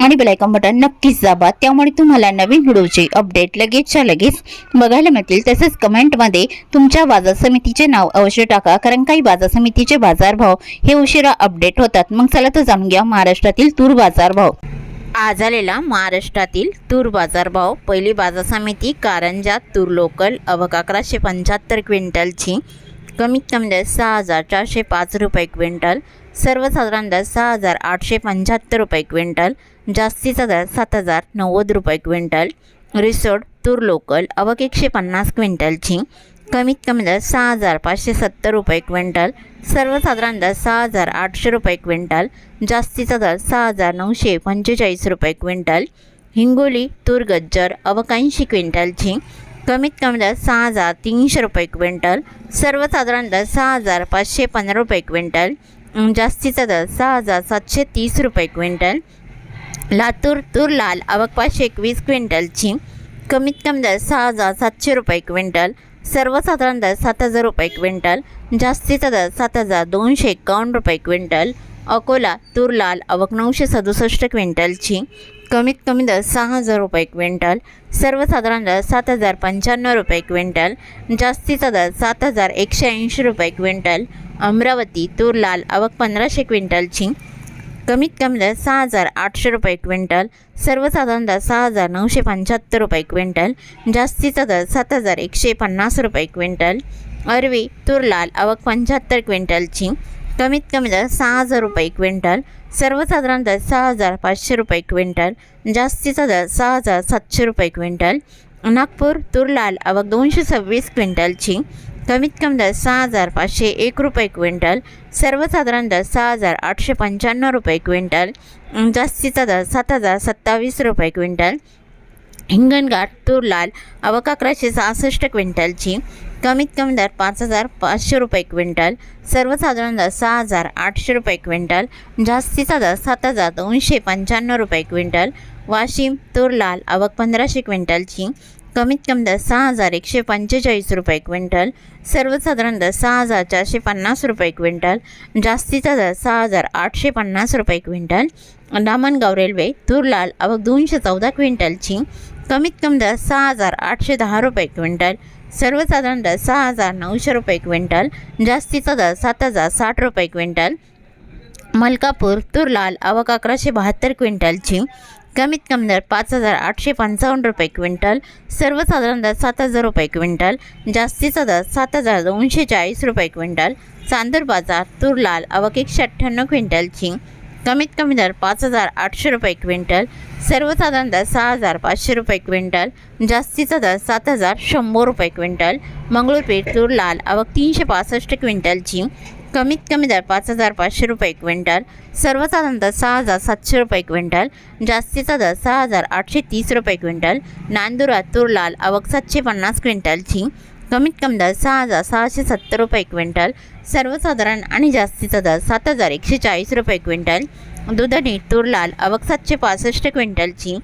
आणि bell icon button नक्कीच दाबा. त्यामुळे तुम्हाला नवीन व्हिडिओचे अपडेट लगेचच्या लगेच बघायला मिळतील. तसेच कमेंटमध्ये तुमच्या बाजार समितीचे नाव अवश्य टाका कारण काही बाजार समितीचे बाजारभाव हे उशिरा अपडेट होतात. मग चला तर जाणून घ्या महाराष्ट्रातील तूर बाजारभाव आज आलेला महाराष्ट्रातील तूर बाजारभाव पहिली बाजार समिती कारंजा तूर लोकल अवघ अकराशे पंच्याहत्तर क्विंटलची. कमीत कमी दर सहा हजार चारशे पाच रुपये क्विंटल. सर्वसाधारण दर सहा हजार आठशे पंच्याहत्तर रुपये क्विंटल जास्तीचा दर सात हजार नव्वद रुपये क्विंटल रिसोड तूर लोकल अवक एकशे पन्नास क्विंटलची कमीत कमी दर सहा हजार पाचशे सत्तर रुपये क्विंटल सर्वसाधारण दर सहा हजार आठशे रुपये क्विंटल जास्तीचा दर सहा हजार नऊशे पंचेचाळीस रुपये क्विंटल हिंगोली तूर गज्जर अवकाऐंशी क्विंटलची कमीत कमी दर सहा हजार तीनशे रुपये क्विंटल सर्वसाधारण दर सहा हजार पाचशे पंधरा रुपये क्विंटल जास्तीचा दर सहा हजार सातशे तीस रुपये क्विंटल. लातूर तूर लाल अवक पाचशे एकवीस क्विंटलची. कमीत कमी दर सहा हजार सातशे रुपये क्विंटल. सर्वसाधारण दर सात हजार रुपये क्विंटल. जास्तीचा दर सात हजार दोनशे एकावन्न रुपये क्विंटल. अकोला तूर लाल अवक नऊशे सदुसष्ट क्विंटलची. कमीत कमी दर सहा हजार रुपये क्विंटल सर्वसाधारण दर सात हजार पंच्याण्णव रुपये क्विंटल जास्तीचा दर सात हजार एकशे ऐंशी रुपये क्विंटल अमरावती तूर लाल आवक पंधराशे क्विंटलची कमीत कमी दर सहा हजार आठशे रुपये क्विंटल सर्वसाधारण दर सहा हजार नऊशे पंच्याहत्तर रुपये क्विंटल जास्तीचा दर सात हजार एकशे पन्नास रुपये क्विंटल अरवी तूर लाल अवक पंच्याहत्तर क्विंटलची कमीत कमी दर सहा हजार रुपये क्विंटल सर्वसाधारण दर सहा हजार पाचशे रुपये क्विंटल जास्तीचा दर सहा हजार सातशे रुपये क्विंटल. नागपूर तुरलाल लाल दोनशे सव्वीस क्विंटलची कमीत कमी दर सहा हजार पाचशे एक रुपये क्विंटल सर्वसाधारण दर सहा हजार आठशे पंच्याण्णव रुपये क्विंटल जास्तीचा दर सात हजार सत्तावीस रुपये क्विंटल. हिंगणघाट तूर लाल अवक अकराशे सहासष्ट क्विंटलची. कमीत कमी दर पाच हजार पाचशे रुपये क्विंटल. सर्वसाधारण दर सहा हजार आठशे रुपये क्विंटल. जास्तीचा दर सात हजार दोनशे पंच्याण्णव रुपये क्विंटल. वाशिम तूर लाल अवक पंधराशे क्विंटलची. कमीत कमी दर सहा हजार एकशे पंचेचाळीस रुपये क्विंटल सर्वसाधारण दर सहा हजार चारशे पन्नास रुपये क्विंटल जास्तीचा दर सहा हजार आठशे पन्नास रुपये क्विंटल. दामणगाव रेल्वे तूर लाल अवक दोनशे चौदा क्विंटलची कमीत कमी दर सहा हजार आठशे दहा रुपये क्विंटल सर्वसाधारण दर सहा हजार नऊशे रुपये क्विंटल जास्तीचा दर सात हजार साठ रुपये क्विंटल. मलकापूर तूर लाल अकराशे बहात्तर क्विंटलची कमीत कमी दर पाच हजार आठशे पंचावन्न रुपये क्विंटल सर्वसाधारण दर सात हजार रुपये क्विंटल जास्तीचा दर सात हजार दोनशे चाळीस रुपये क्विंटल चांदूर बाजार तूर लाल अवक एकशे अठ्ठ्याण्णव क्विंटलची कमीत कमी दर पाच हजार आठशे रुपये क्विंटल सर्वसाधारण दर सहा हजार पाचशे रुपये क्विंटल जास्तीचा दर सात हजार शंभर रुपये क्विंटल मंगळूरपेठ तूर लाल अवक तीनशे पासष्ट क्विंटलची कमीत कमी दर पाच हजार पाचशे रुपये क्विंटल सर्वसाधारण दर सहा हजार सातशे रुपये क्विंटल जास्तीचा दर सहा हजार आठशे तीस रुपये क्विंटल नांदुरात तूर लाल अवक सातशे पन्नास क्विंटलची कमीत कमी दर सहा हजार सहाशे सत्तर रुपये क्विंटल सर्वसाधारण आणि जास्तीचा दर सात हजार एकशे चाळीस रुपये क्विंटल दुधनी तूर लाल अवक सातशे पासष्ट क्विंटलची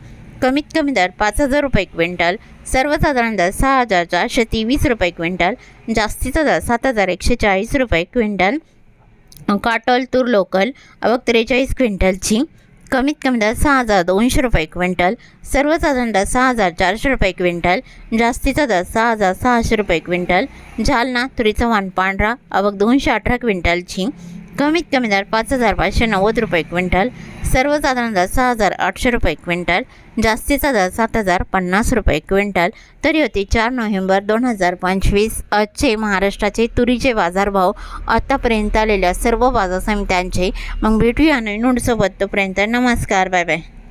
कमीत कमी दर पाच हजार रुपये क्विंटल सर्वसाधारण दर सहा हजार चारशे तेवीस रुपये क्विंटल जास्तीचा दर सात हजार एकशे चाळीस रुपये क्विंटल काटोल तूर लोकल अवक त्रेचाळीस क्विंटलची कमीत कमी दर सहा हजार दोनशे रुपये क्विंटल सर्वसाधारण दर सहा हजार चारशे रुपये क्विंटल जास्तीचा दर सहा हजार सहाशे रुपये क्विंटल जालना तुरीचा वाण पांढरा अवक दोनशे अठरा क्विंटलची कमीत कमी दर पाच हजार पाचशे नव्वद रुपये क्विंटल सर्वसाधारण दर सहा हजार आठशे रुपये क्विंटल जास्तीचा दर सात हजार पन्नास रुपये क्विंटल. तरी होती चार नोव्हेंबर दोन हजार पंचवीस. आजचे महाराष्ट्राचे तुरीचे बाजारभाव आतापर्यंत आलेल्या सर्व बाजार समित्यांचे. मग भेटूया नोंदसोबत तोपर्यंत नमस्कार बाय बाय.